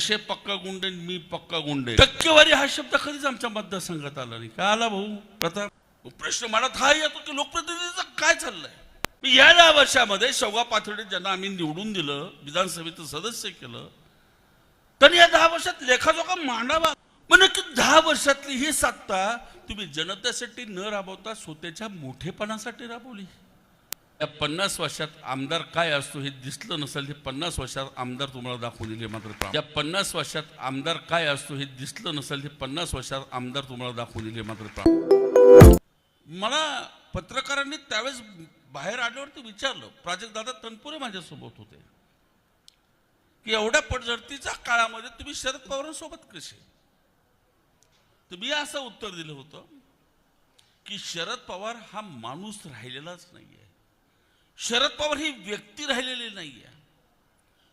जैसे पक्का गुंडे मी पक्का गुंडे टक्केवारी हा शब्द कधीच आमच्या मतदारसंघात आला नाही. काय आला भाऊ? प्रताप प्रश्न मनात हा येतो की लोकप्रतिनिधीचं काय चाललंय? या दहा वर्षामध्ये शौगा पाथर्डे ज्यांना आम्ही निवडून दिलं विधानसभेचं सदस्य केलं त्यांनी या दहा वर्षात लेखाजोखा मांडावा. म्हणजे की दहा वर्षातली ही सत्ता तुम्ही जनतेसाठी न राबवता स्वतःच्या मोठेपणासाठी राबवली. या पन्नास वर्षात आमदार काय असतो हे दिसलं नसेल हे पन्नास वर्षात आमदार तुम्हाला दाखवून दिले मात्र या पन्नास वर्षात आमदार काय असतो हे दिसलं नसेल हे पन्नास वर्षात आमदार तुम्हाला दाखवून दिले मात्र मला पत्रकारांनी त्यावेळेस बाहेर आल्यावरती विचारलं. प्राजक्त दादा तनपुरे माझ्यासोबत होते. की एवढ्या पडझडतीच्या काळामध्ये तुम्ही शरद पवारांसोबत कसे? तर मी असं उत्तर दिलं होतं की शरद पवार हा माणूस राहिलेलाच नाहीये. शरद पवार ही व्यक्ती राहिलेली नाहीये.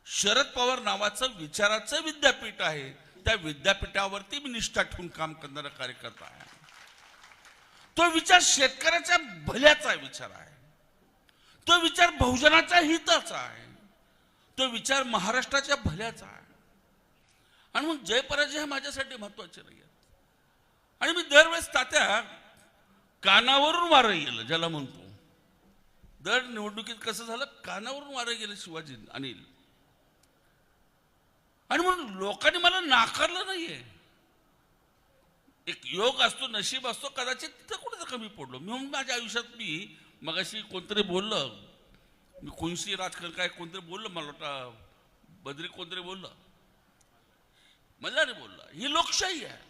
शरद पवार नावाचं विचाराचं विद्यापीठ आहे. त्या विद्यापीठावरती मी निष्ठा ठेवून काम करणारा कार्यकर्ता आहे. तो विचार शेतकऱ्याच्या भल्याचा विचार आहे. तो विचार बहुजनाच्या हिताचा आहे. तो विचार महाराष्ट्राच्या भल्याचा आहे. आणि मग जय पराजय हे माझ्यासाठी महत्त्वाचे नाही आहेत आणि मी दरवेळेस तात्या कानावरून वारं येईल ज्याला म्हणतो. दर निवडणुकीत कसं झालं? कानावरून वारे गेले शिवाजी अनिल. आणि म्हणून लोकांनी मला नाकारलं नाहीये. एक योग असतो नशीब असतो कदाचित तिथं कुठं कमी पडलो. मी म्हणून माझ्या आयुष्यात मी मगाशी कोणतरी बोललं. मी कोणशी राजकारण काय कोणतरी बोललं मला वाटतं बद्री कोणतरी बोललं. मल्हारी बोलला ही लोकशाही आहे.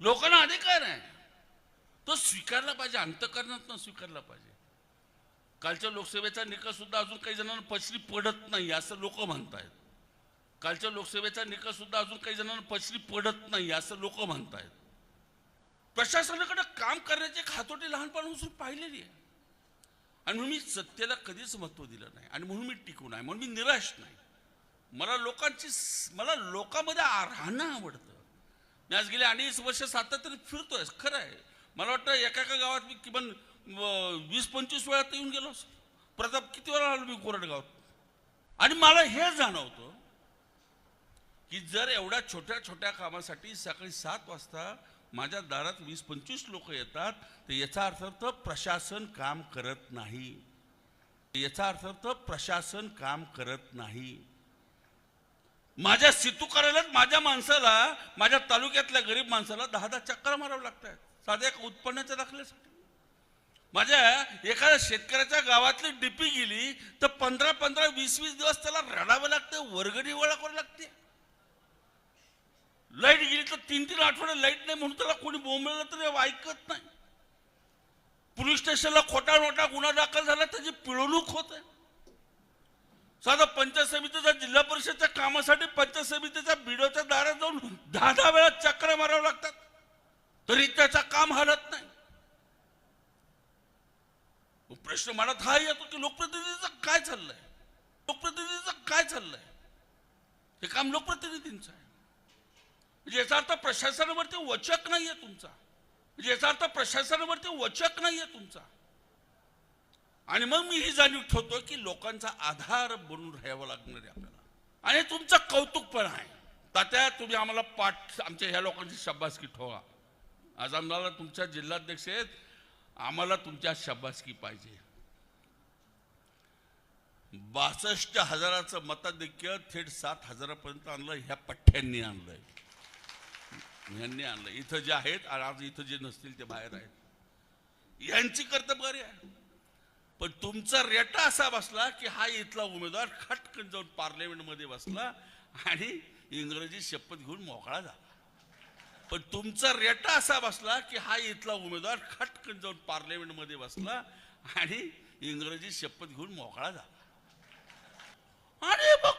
लोकांना अधिकार आहे. तो स्वीकारला पाहिजे अंतकरणात स्वीकारला पाहिजे. कालच्या लोकसभेचा निकाल सुद्धा अजून काही जणांना पचरी पडत नाही असं लोक म्हणतायत. कालच्या लोकसभेचा निकाल सुद्धा अजून काही जणांना पचरी पडत नाही असं लोक म्हणतायत. प्रशासनाकडे काम करण्याची हातोटी लहानपणापासून पाहिलेली आहे. आणि म्हणून मी सत्तेला कधीच महत्त्व दिलं नाही आणि म्हणून मी टिकून आहे म्हणून मी निराश नाही. मला लोकांची मला लोकांमध्ये राहणं आवडतं. मी आज गेले अडीच वर्ष सातत्याने फिरतोय खरं आहे. मला वाटतं एका एका गावात मी किमान वीस पंचवीस वेळा येऊन गेलो प्रताप किती वेळा आलो मी कोरडगावात? आणि मला हे जाणवतं की जर एवढ्या छोट्या छोट्या कामासाठी सकाळी सात वाजता माझ्या दारात वीस पंचवीस लोक येतात तर याचा अर्थ तर प्रशासन काम करत नाही. याचा अर्थ तर प्रशासन काम करत नाही. माझ्या सितू करायलाच माझ्या माणसाला माझ्या तालुक्यातल्या गरीब माणसाला दहा दहा चक्कर मारावं लागत आहेत साध्या एका उत्पन्नाच्या दाखल्यासाठी. माझ्या एखाद्या शेतकऱ्याच्या गावातली डीपी गेली तर पंधरा पंधरा वीस वीस दिवस त्याला रडावं लागतं वर्गणी गोळा करावं लागते लाइट गेली तर तीन तीन आठवडे लाइट नाही म्हणून त्याला कोणी बोंबलं तरी ऐकत नाही. पोलीस स्टेशनला खोटा नोटा गुन्हा दाखल झाला त्याची पिळवणूक होत आहे. साधा पंचायत समितीचा जिल्हा परिषदच्या कामासाठी पंचायत समितीच्या बिडोच्या दारात जाऊन दहा दहा वेळा चक्र मारावं लागतात. तरी त्याचा काम हलत नाही मग प्रश्न मनात हा येतो की लोकप्रतिनिधीचं काय चाललंय? लोकप्रतिनिधीचं काय चाललंय? हे काम लोकप्रतिनिधींचं आहे. म्हणजे याचा अर्थ प्रशासनावरती वचक नाहीये तुमचा. म्हणजे याचा अर्थ प्रशासनावरती वचक नाहीये तुमचा. आणि मग मी ही जाणीव ठेवतो की लोकांचा आधार बनून राहावं लागणार आहे आपल्याला. आणि तुमचं कौतुक पण आहे. तात्या तुम्ही आम्हाला पाठ आमच्या ह्या लोकांची शब्बासकी ठेवा. आज आम्हाला तुमच्या जिल्हाध्यक्ष आहेत. आम्हाला तुमच्या शब्बासकी पाहिजे. बासष्ट हजाराचं मताधिक्य थेट सात हजारापर्यंत आणलं ह्या पठ्ठ्यांनी आणलंय. यांनी आणलं इथं जे आहेत आणि आज इथं जे नसतील ते बाहेर आहेत. यांची कर्तबगारी आहे. पण तुमचा रेटा असा बसला की हा इथला उमेदवार खटकन जाऊन पार्लमेंटमध्ये बसला आणि इंग्रजी शपथ घेऊन मोकळा झाला. पण तुमचा रेटा असा बसला की हा इथला उमेदवार खटकन जाऊन पार्लमेंटमध्ये बसला आणि इंग्रजी शपथ घेऊन मोकळा झाला.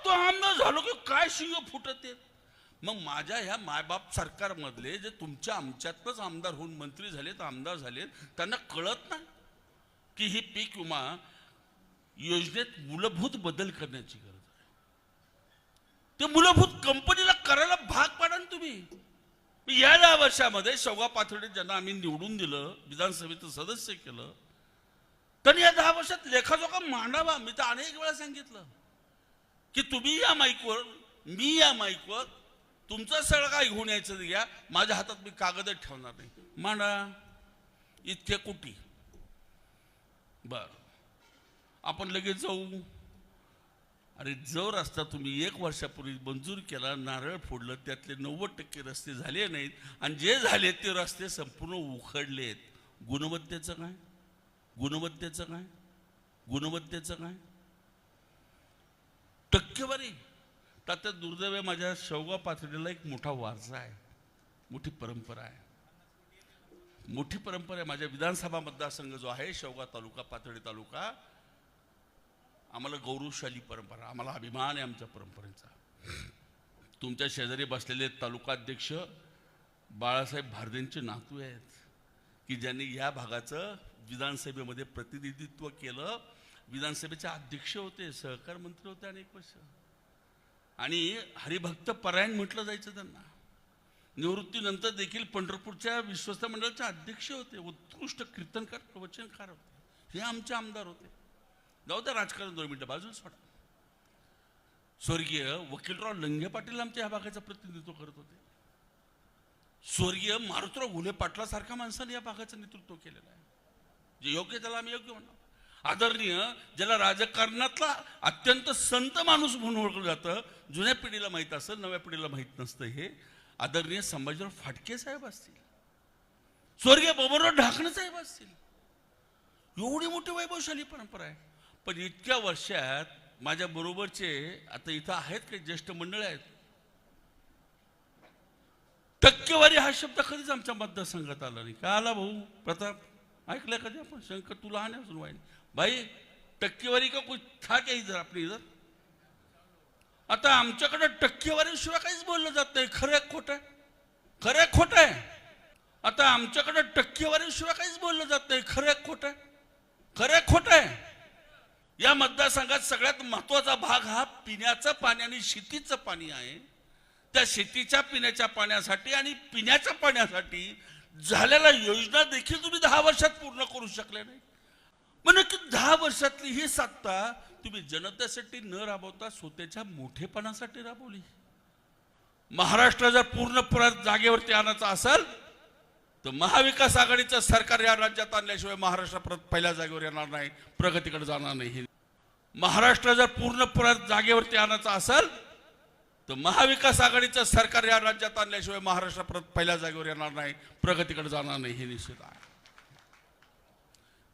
तो आमदार झालो की काय शिंग फुटत? आहेत मग माझ्या ह्या मायबाप सरकारमधले जे तुमच्या आमच्यातच आमदार होऊन मंत्री झालेत आमदार झालेत त्यांना कळत नाही की ही पीक विमा योजनेत मूलभूत बदल करण्याची गरज आहे. ते मूलभूत कंपनीला करायला भाग पाडा ना तुम्ही. या दहा वर्षामध्ये शौगा पाथर्डे ज्यांना आम्ही निवडून दिलं विधानसभेचं सदस्य केलं त्यांनी या दहा वर्षात लेखाजोखा मांडावा. मी तर अनेक वेळा सांगितलं. की तुम्ही या माईकवर मी या माईकवर तुमचं सगळं काय घेऊन यायचं घ्या. माझ्या हातात मी कागदच ठेवणार नाही. मांडा. इतके कुटी. बर. आपण लगेच जाऊ. अरे जो रस्ता तुम्ही एक वर्षापूर्वी मंजूर केला नारळ फोडलं त्यातले नव्वद टक्के रस्ते झाले नाहीत आणि जे झाले ते रस्ते संपूर्ण उखडलेत. गुणवत्तेचं काय? गुणवत्तेचं काय? गुणवत्तेचं काय? टक्केवारी. तर आता दुर्दैव माझ्या शेवगाव पातळीला एक मोठा वारसा आहे. मोठी परंपरा आहे. मोठी परंपरा आहे माझ्या विधानसभा मतदारसंघ जो आहे शेवगाव तालुका पाथर्डी तालुका आम्हाला गौरवशाली परंपरा आम्हाला अभिमान आहे आमच्या परंपरेचा. तुमच्या शेजारी बसलेले तालुकाध्यक्ष बाळासाहेब भारदेंचे नातू आहेत की ज्यांनी या भागाचं विधानसभेमध्ये प्रतिनिधित्व केलं विधानसभेचे अध्यक्ष होते सहकार मंत्री होते अनेक वर्ष. आणि हरिभक्त परायण म्हटलं जायचं त्यांना. निवृत्तीनंतर देखील पंढरपूरच्या विश्वस्त मंडळाचे अध्यक्ष होते उत्कृष्ट कीर्तनकार प्रवचनकार होते. हे आमचे आमदार होते. जाऊ द्या राजकारण दोन मिनटं बाजूला सोडा. स्वर्गीय वकीलराव लंगे पाटील आमच्या ह्या भागाचं प्रतिनिधित्व करत होते. स्वर्गीय मारुतराव घुले पाटलासारख्या माणसाने या भागाचं नेतृत्व केलेलं आहे. जे योग्य त्याला आम्ही योग्य म्हणतो. आदरणीय ज्याला राजकारणातला अत्यंत संत माणूस म्हणून ओळखलं जातं जुन्या पिढीला माहीत असेल नव्या पिढीला माहीत नसतं हे आदरणीय संभाजीराव फाटके साहेब असतील. स्वर्गीय बबनराव ढाकणे साहेब असतील. एवढी मोठी वैभवशाली परंपरा आहे. पण इतक्या वर्षात माझ्या बरोबरचे आता इथं आहेत काही ज्येष्ठ मंडळ आहेत. टक्केवारी हा शब्द कधीच आमच्या मतदारसंघात आला नाही. का आला भाऊ? प्रताप ऐकलं कधी आपण? शंकर तू लहान सुरू अजून भाई टक्केवारी का कुछ था क्या इधर आपली इधर? आता आमच्याकडे टक्केवारी शिवाय काहीच बोललं जात नाही. खरं खोट आहे. खरं खोट आहे. आता आमच्याकडे टक्केवारी शिवाय काहीच बोललं जात नाही. खरं खोट आहे. खरं खोट आहे. या मतदारसंघात सगळ्यात महत्त्वाचा भाग हा पिण्याचं पाणी आणि शेतीचं पाणी आहे. त्या शेतीच्या पिण्याच्या पाण्यासाठी आणि पिण्याच्या पाण्यासाठी झालेल्या योजना देखील तुम्ही दहा वर्षात पूर्ण करू शकले नाही. पण दहा वर्षातली ही सत्ता तुम्ही जनतेसाठी न राबवता स्वतःच्या मोठेपणासाठी राबवली. महाराष्ट्र जर पूर्ण जागेवरती आणायचा असेल तर महाविकास आघाडीचं सरकार या राज्यात आणल्याशिवाय महाराष्ट्र परत पहिल्या जागेवर येणार नाही प्रगतीकडे जाणार नाही. महाराष्ट्र जर पूर्ण जागेवरती आणायचा असेल तर महाविकास आघाडीचं सरकार या राज्यात आणल्याशिवाय महाराष्ट्र परत पहिल्या जागेवर येणार नाही प्रगतीकडे जाणार नाही हे निश्चित आहे.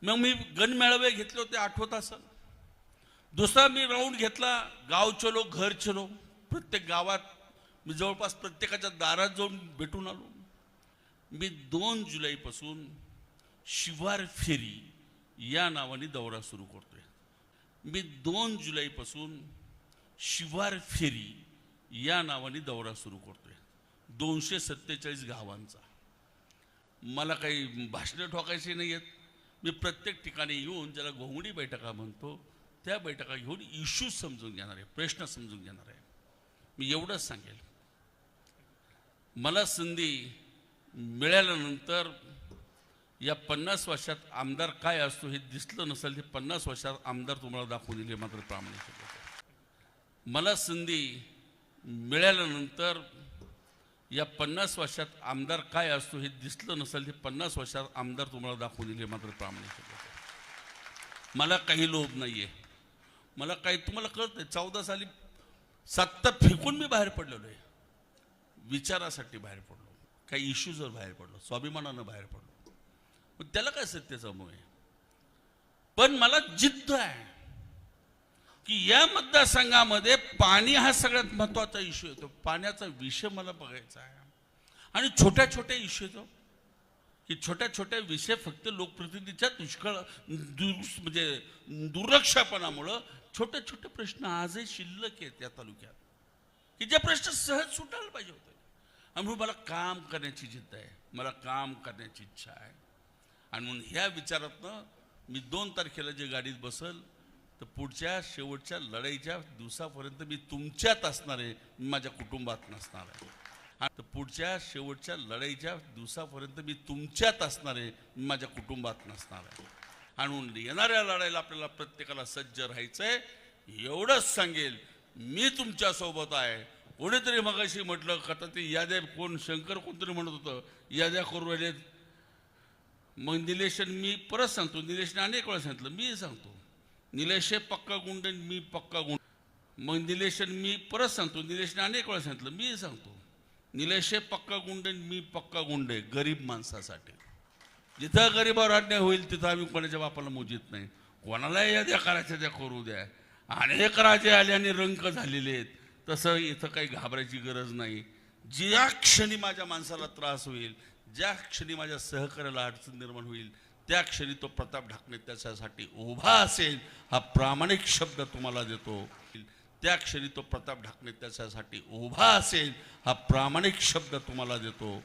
मग मी गणमेळावे घेतले होते आठवत असेल. दुसरा मी राऊंड घेतला गाव चलो घर चलो. प्रत्येक गावात मी जवळपास प्रत्येकाच्या दारात जाऊन भेटून आलो. मी दोन जुलैपासून शिवार फेरी या नावाने दौरा सुरू करतोय. मी दोन जुलैपासून शिवार फेरी या नावाने दौरा सुरू करतोय. दोनशे सत्तेचाळीस गावांचा. मला काही भाषणं ठोकायची नाही आहेत मी प्रत्येक ठिकाणी येऊन ज्याला घोंगडी बैठका म्हणतो त्या बैठका घेऊन इश्यू समजून घेणार आहे प्रश्न समजून घेणार आहे. मी एवढंच सांगेल. मला संधी मिळाल्यानंतर या पन्नास वर्षात आमदार काय असतो हे दिसलं नसेल ते पन्नास वर्षात आमदार तुम्हाला दाखवून दिले मात्र प्रामाणिक मला संधी मिळाल्यानंतर या पन्नास वर्षात आमदार काय असतो हे दिसलं नसेल ते पन्नास वर्षात आमदार तुम्हाला दाखवून दिले मात्र प्रामाणिक मला काही लोभ नाही आहे मला काही तुम्हाला कळत नाही चौदा साली सत्ता फेकून मी बाहेर पडलेलो आहे. विचारासाठी बाहेर पडलो. काही इश्यूजवर बाहेर पडलो. स्वाभिमानानं बाहेर पडलो. त्याला काय सत्याचा मोह आहे? पण मला जिद्द आहे. की या मतदारसंघामध्ये पाणी हा सगळ्यात महत्त्वाचा इश्यू येतो पाण्याचा विषय मला बघायचा आहे. आणि छोट्या छोट्या इश्यू येतो की छोट्या छोट्या विषय फक्त लोकप्रतिनिधीच्या दुष्काळ दुर म्हणजे दुर्लक्षपणामुळं छोटे छोटे प्रश्न आजही शिल्लक आहेत या तालुक्यात. की जे प्रश्न सहज सुटायला पाहिजे होते. आणि म्हणून मला काम करण्याची जिद्द आहे. मला काम करण्याची इच्छा आहे. आणि म्हणून ह्या विचारातनं मी दोन तारखेला जे गाडीत बसल तर पुढच्या शेवटच्या लढाईच्या दिवसापर्यंत मी तुमच्यात असणार आहे मी माझ्या कुटुंबात नसणार आहे. तर पुढच्या शेवटच्या लढाईच्या दिवसापर्यंत मी तुमच्यात असणार आहे मी माझ्या कुटुंबात नसणार आहे. आणि येणाऱ्या लढाईला आपल्याला प्रत्येकाला सज्ज राहायचंय. एवढंच सांगेल मी तुमच्यासोबत आहे. कोणीतरी मगाशी म्हटलं का आता ते याद्या कोण शंकर कोणतरी म्हणत होतं याद्या करू राहिलेत. मग निलेशन मी परत सांगतो निलेशने अनेक वेळा सांगितलं मी सांगतो. निलेश हे पक्का गुंड मी पक्का गुंड. मग निलेशन मी परत सांगतो. निलेशने अनेक वेळा सांगितलं. मी सांगतो. निलेश हे पक्का गुंड मी पक्का गुंड आहे गरीब माणसासाठी. जिथं गरीबावर अन्याय होईल तिथं आम्ही कोणाच्या बापाला मोजित नाही. कोणाला याद्या करायच्या त्या करू द्या. अनेक राजे आले आणि रंक झालेले आहेत. तसं इथं काही घाबरायची गरज नाही. ज्या क्षणी माझ्या माणसाला त्रास होईल ज्या क्षणी माझ्या सहकार्याला अडचण निर्माण होईल त्या क्षणी तो प्रताप ढाकणे त्याच्यासाठी उभा असेल हा प्रामाणिक शब्द तुम्हाला देतो. त्या क्षणी तो प्रताप ढाकणे त्याच्यासाठी उभा असेल हा प्रामाणिक शब्द तुम्हाला देतो.